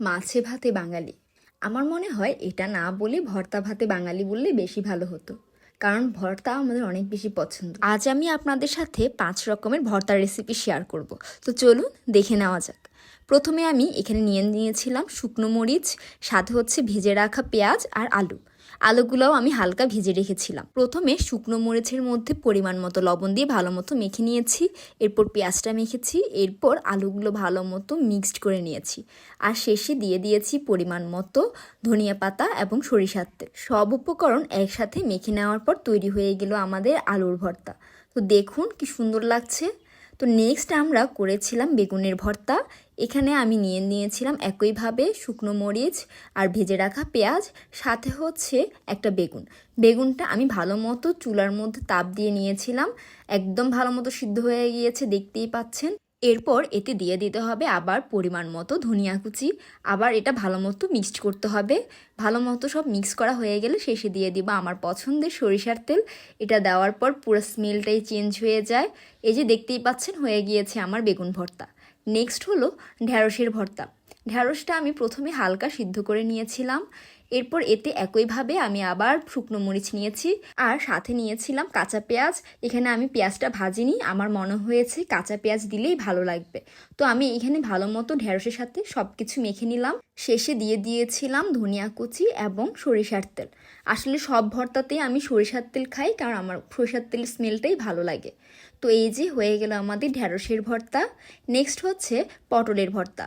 মাছে ভাতে বাঙালি। আমার মনে হয় এটা না বলে ভর্তা ভাতে বাঙালি বললে বেশি ভালো হতো। কারণ ভর্তা আমাদের অনেক বেশি পছন্দ। আজ আমি আপনাদের সাথে পাঁচ রকমের ভর্তার রেসিপি শেয়ার করব। তো চলুন দেখে নেওয়া যাক। প্রথমে আমি এখানে নিয়ে নিয়েছিলাম শুকনো মরিচ সাথে হচ্ছে ভেজে রাখা পেঁয়াজ আর আলু। আলুগুলোও আমি হালকা ভেজে রেখেছিলাম। প্রথমে শুকনো মরিচের মধ্যে পরিমাণ মতো লবণ দিয়ে ভালো মতো মেখে নিয়েছি। এরপর পেঁয়াজটা মেখেছি। এরপর আলুগুলো ভালো মতো মিক্সড করে নিয়েছি। আর শেষে দিয়ে দিয়েছি পরিমাণ মতো ধনিয়া পাতা এবং সরিষার তেল। সব উপকরণ একসাথে মেখে নেওয়ার পর তৈরি হয়ে গেল আমাদের আলুর ভর্তা। তো দেখুন কি সুন্দর লাগছে। তো নেক্সট আমরা করেছিলাম বেগুনের ভর্তা। এখানে আমি নিয়ে নিয়েছিলাম একইভাবে শুকনো মরিচ আর ভেজে রাখা পেঁয়াজ, সাথে হচ্ছে একটা বেগুন। বেগুনটা আমি ভালো মতো চুলার মধ্যে তাপ দিয়ে নিয়েছিলাম। একদম ভালো মতো সিদ্ধ হয়ে গিয়েছে, দেখতেই পাচ্ছেন। এরপর এতে দিয়ে দিতে হবে আবার পরিমাণ মতো ধনিয়া কুচি। আবার এটা ভালো মতো মিক্সড করতে হবে। ভালো মতো সব মিক্স করা হয়ে গেলে শেষে দিয়ে দিব আমার পছন্দের সরিষার তেল। এটা দেওয়ার পর পুরো স্মেলটাই চেঞ্জ হয়ে যায়। এই যে দেখতেই পাচ্ছেন, হয়ে গিয়েছে আমার বেগুন ভর্তা। নেক্সট হলো ঢ্যাঁড়সের ভর্তা। ঢ্যাঁড়সটা আমি প্রথমে হালকা সিদ্ধ করে নিয়েছিলাম। এরপর এতে একইভাবে আমি আবার শুকনো মরিচ নিয়েছি আর সাথে নিয়েছিলাম কাঁচা পেঁয়াজ। এখানে আমি পেঁয়াজটা ভাজিনি, আমার মনে হয়েছে কাঁচা পেঁয়াজ দিলেই ভালো লাগবে। তো আমি এখানে ভালো মতো ঢ্যাঁড়সের সাথে সব কিছু মেখে নিলাম। শেষে দিয়ে দিয়েছিলাম ধনিয়া কুচি এবং সরিষার তেল। আসলে সব ভর্তাতেই আমি সরিষার তেল খাই কারণ আমার সরিষার তেলের স্মেলটাই ভালো লাগে। তো এই যে হয়ে গেল আমাদের ঢ্যাঁড়সের ভর্তা। নেক্সট হচ্ছে পটলের ভর্তা।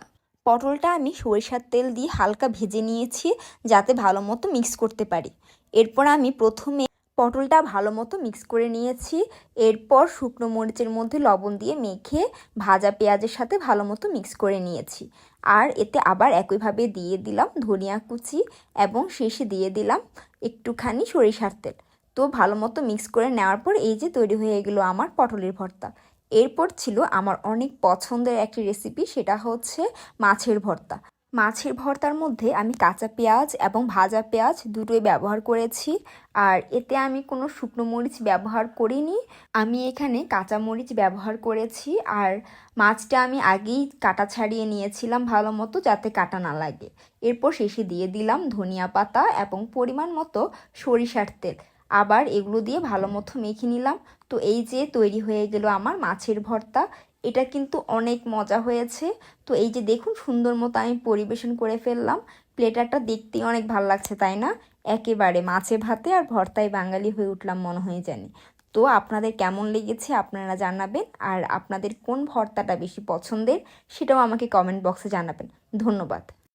পটলটা আমি সরিষার তেল দিয়ে হালকা ভেজে নিয়েছি যাতে ভালো মতো মিক্স করতে পারি। এরপর আমি প্রথমে পটলটা ভালো মতো মিক্স করে নিয়েছি। এরপর শুকনো মরিচের মধ্যে লবণ দিয়ে মেখে ভাজা পেঁয়াজের সাথে ভালো মতো মিক্স করে নিয়েছি। আর এতে আবার একইভাবে দিয়ে দিলাম ধনিয়া কুচি এবং শেষে দিয়ে দিলাম একটুখানি সরিষার তেল। তো ভালো মতো মিক্স করে নেওয়ার পর এই যে তৈরি হয়ে গেলো আমার পটলের ভর্তা। এরপর ছিল আমার অনেক পছন্দের একটি রেসিপি সেটা হচ্ছে মাছের ভর্তা। মাছের ভর্তার মধ্যে আমি কাঁচা পেঁয়াজ এবং ভাজা পেঁয়াজ দুটোই ব্যবহার করেছি, আর এতে আমি কোনো শুকনো মরিচ ব্যবহার করিনি। আমি এখানে কাঁচা মরিচ ব্যবহার করেছি, আর মাছটা আমি আগেই কাটা ছাড়িয়ে নিয়েছিলাম ভালো মতো যাতে কাটা না লাগে। এরপর শেষে দিয়ে দিলাম ধনিয়া পাতা এবং পরিমাণ মতো সরিষার তেল। আবার এগুলো দিয়ে ভালো মতো মেখে নিলাম। তো এই যে তৈরি হয়ে গেল আমার মাছের ভর্তা, এটা কিন্তু অনেক মজা হয়েছে। তো এই যে দেখুন সুন্দর মতো আমি পরিবেশন করে ফেললাম। প্লেটারটা দেখতেই অনেক ভালো লাগছে, তাই না? একেবারে মাছে ভাতে আর ভর্তায় বাঙালি হয়ে উঠলাম মনে হয়ে জানি। তো আপনাদের কেমন লেগেছে আপনারা জানাবেন। আর আপনাদের কোন ভর্তাটা বেশি পছন্দের সেটাও আমাকে কমেন্ট বক্সে জানাবেন। ধন্যবাদ।